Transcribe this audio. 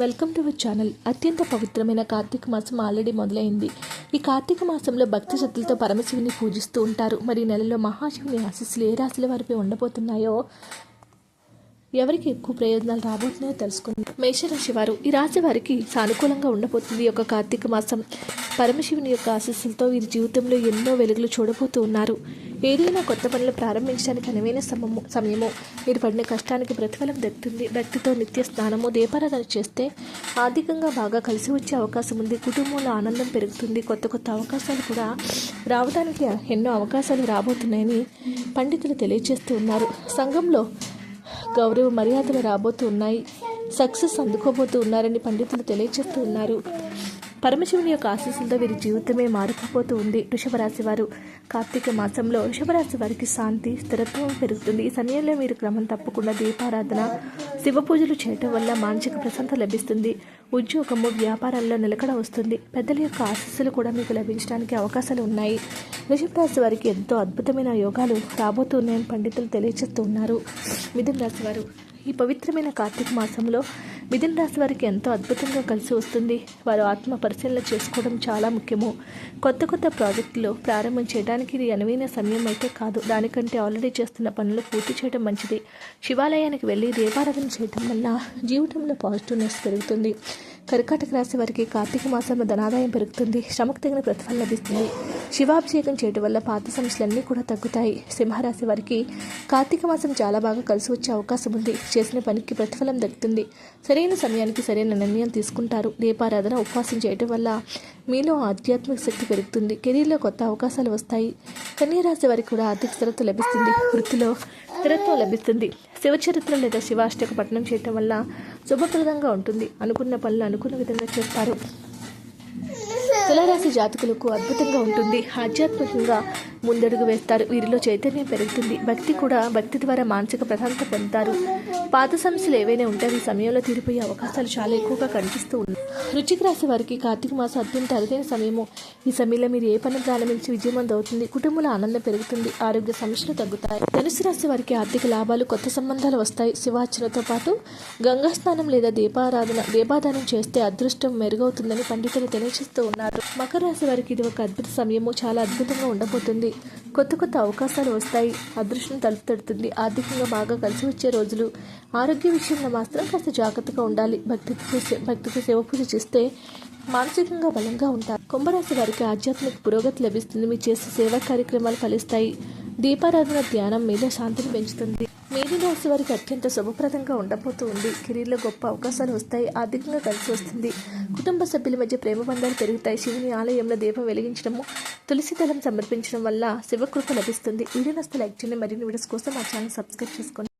Welcome to our channel. అత్యంత పవిత్రమైన కార్తీక మాసం ఆల్రెడీ మొదలైంది. ఈ కార్తీక మాసంలో భక్తి శ్రద్ధలతో పరమశివుని పూజిస్తూ ఉంటారు. మరి నెలలో మహాశివుని ఆశీస్సులు ఏ రాశుల వారిపై ఉండబోతున్నాయో ఎవరికి ఎక్కువ ప్రయోజనాలు రాబోతున్నాయో తెలుసుకుందాం. మేషరాశి వారు ఈ రాశి వారికి సానుకూలంగా ఉండబోతుంది ఈ యొక్క కార్తీక మాసం. పరమశివుని యొక్క ఆశీస్సులతో వీరి జీవితంలో ఎన్నో వెలుగులు చూడబోతూ ఉన్నారు. ఏదైనా కొత్త పనులు ప్రారంభించడానికి అనువైన సమము సమయము. మీరు పడిన కష్టానికి ప్రతిఫలం దక్కుతుంది భక్తితో నిత్య స్నానము దీపారాధన చేస్తే ఆర్థికంగా బాగా కలిసి వచ్చే అవకాశం ఉంది. కుటుంబంలో ఆనందం పెరుగుతుంది. కొత్త కొత్త అవకాశాలు కూడా రావడానికి ఎన్నో అవకాశాలు రాబోతున్నాయని పండితులు తెలియజేస్తూ ఉన్నారు. సంఘంలో గౌరవ మర్యాదలు రాబోతూ ఉన్నాయి. సక్సెస్ అందుకోబోతూ ఉన్నారని పండితులు తెలియజేస్తూ ఉన్నారు. పరమశివుని యొక్క ఆశీస్సులతో వీరి జీవితమే మారిపోతూ ఉంది. వృషభరాశి వారు కార్తీక మాసంలో వృషభరాశి వారికి శాంతి స్థిరత్వం పెరుగుతుంది. ఈ సమయంలో మీరు క్రమం తప్పకుండా దీపారాధన శివ పూజలు చేయటం వల్ల మానసిక ప్రశాంతత లభిస్తుంది. ఉద్యోగము వ్యాపారాల్లో నిలకడ వస్తుంది. పెద్దల యొక్క ఆశీస్సులు కూడా మీకు లభించడానికి అవకాశాలు ఉన్నాయి. వృషభ రాశి వారికి ఎంతో అద్భుతమైన యోగాలు రాబోతున్నాయని పండితులు తెలియజేస్తూ ఉన్నారు. మిథున రాశి వారు ఈ పవిత్రమైన కార్తీక మాసంలో మిథున రాశి వారికి ఎంతో అద్భుతంగా కలిసి వస్తుంది. వారు ఆత్మ పరిశీలన చేసుకోవడం చాలా ముఖ్యము. కొత్త కొత్త ప్రాజెక్టులు ప్రారంభం చేయడానికి ఇది అనువైన సమయం అయితే కాదు. దానికంటే ఆల్రెడీ చేస్తున్న పనులు పూర్తి చేయడం మంచిది. శివాలయానికి వెళ్ళి దీపారాధన చేయడం వల్ల జీవితంలో పాజిటివ్నెస్ పెరుగుతుంది. కర్కాటక రాశి వారికి కార్తీక మాసంలో ధనాదాయం పెరుగుతుంది. శ్రమకు తగిన ప్రతిఫలం లభిస్తుంది. శివాభిషేకం చేయడం వల్ల పాత సమస్యలన్నీ కూడా తగ్గుతాయి. సింహరాశి వారికి కార్తీక మాసం చాలా బాగా కలిసి వచ్చే అవకాశం ఉంది. చేసిన పనికి ప్రతిఫలం దక్కుతుంది. సరైన సమయానికి సరైన నిర్ణయం తీసుకుంటారు. దీపారాధన ఉపవాసం చేయడం వల్ల మీలో ఆధ్యాత్మిక శక్తి పెరుగుతుంది. కెరీర్లో కొత్త అవకాశాలు వస్తాయి. కన్యరాశి వారికి కూడా ఆర్థిక స్థిరత్వం లభిస్తుంది. వృత్తిలో స్థిరత్వం లభిస్తుంది. శివచరిత్ర లేదా శివాష్టక పఠనం చేయటం వల్ల శుభప్రదంగా ఉంటుంది. అనుకున్న పనులు అనుకున్న విధంగా చేస్తారు. తులారాశి జాతకులకు అద్భుతంగా ఉంటుంది. ఆధ్యాత్మికంగా ముందడుగు వేస్తారు. వీరిలో చైతన్యం పెరుగుతుంది. భక్తి కూడా భక్తి ద్వారా మానసిక ప్రశాంతత పొందుతారు. పాత సమస్యలు ఏవైనా ఉంటే ఈ సమయంలో తీరిపోయే అవకాశాలు చాలా ఎక్కువగా కనిపిస్తూ ఉన్నాయి. రుచికి రాసే వారికి కార్తీక మాసం అత్యంత అరుదైన సమయము. ఈ సమయంలో మీరు ఏ పని ప్రారంభించి విజయవంతం అవుతుంది? కుటుంబంలో ఆనందం పెరుగుతుంది. ఆరోగ్య సమస్యలు తగ్గుతాయి. ధనుసు రాశి వారికి ఆర్థిక లాభాలు కొత్త సంబంధాలు వస్తాయి. శివార్చనతో పాటు గంగా స్నానం లేదా దీపారాధన దీపాదానం చేస్తే అదృష్టం మెరుగవుతుందని పండితులు తెలియజేస్తూ ఉన్నారు. మకర రాశి వారికి ఇది ఒక అద్భుత సమయము. చాలా అద్భుతంగా ఉండబోతుంది. కొత్త కొత్త అవకాశాలు వస్తాయి. అదృష్టం తలుపు తడుతుంది. ఆర్థికంగా బాగా కలిసి వచ్చే రోజులు. ఆరోగ్య విషయంలో మాత్రం కాస్త జాగ్రత్తగా ఉండాలి. భక్తికి భక్తికి సేవ పూజ చేస్తే మానసికంగా బలంగా ఉంటారు. కుంభరాశి వారికి ఆధ్యాత్మిక పురోగతి లభిస్తుంది. మీరు చేసే సేవా కార్యక్రమాలు ఫలిస్తాయి. దీపారాధన ధ్యానం మీద శాంతిని పెంచుతుంది. మీది రాశి వారికి అత్యంత శుభప్రదంగా ఉండబోతూ ఉంది. కెరీర్లో గొప్ప అవకాశాలు వస్తాయి. ఆర్థికంగా కలిసి వస్తుంది. కుటుంబ సభ్యుల మధ్య ప్రేమ బంధాలు పెరుగుతాయి. శివుని ఆలయంలో దీపం వెలిగించడము తులసి దళం సమర్పించడం వల్ల శివకృప లభిస్తుంది. వీడియో నస్తే లైక్ చేయండి. మరిన్ని వీడియోస్ కోసం మా ఛానల్ సబ్స్క్రైబ్ చేసుకోండి.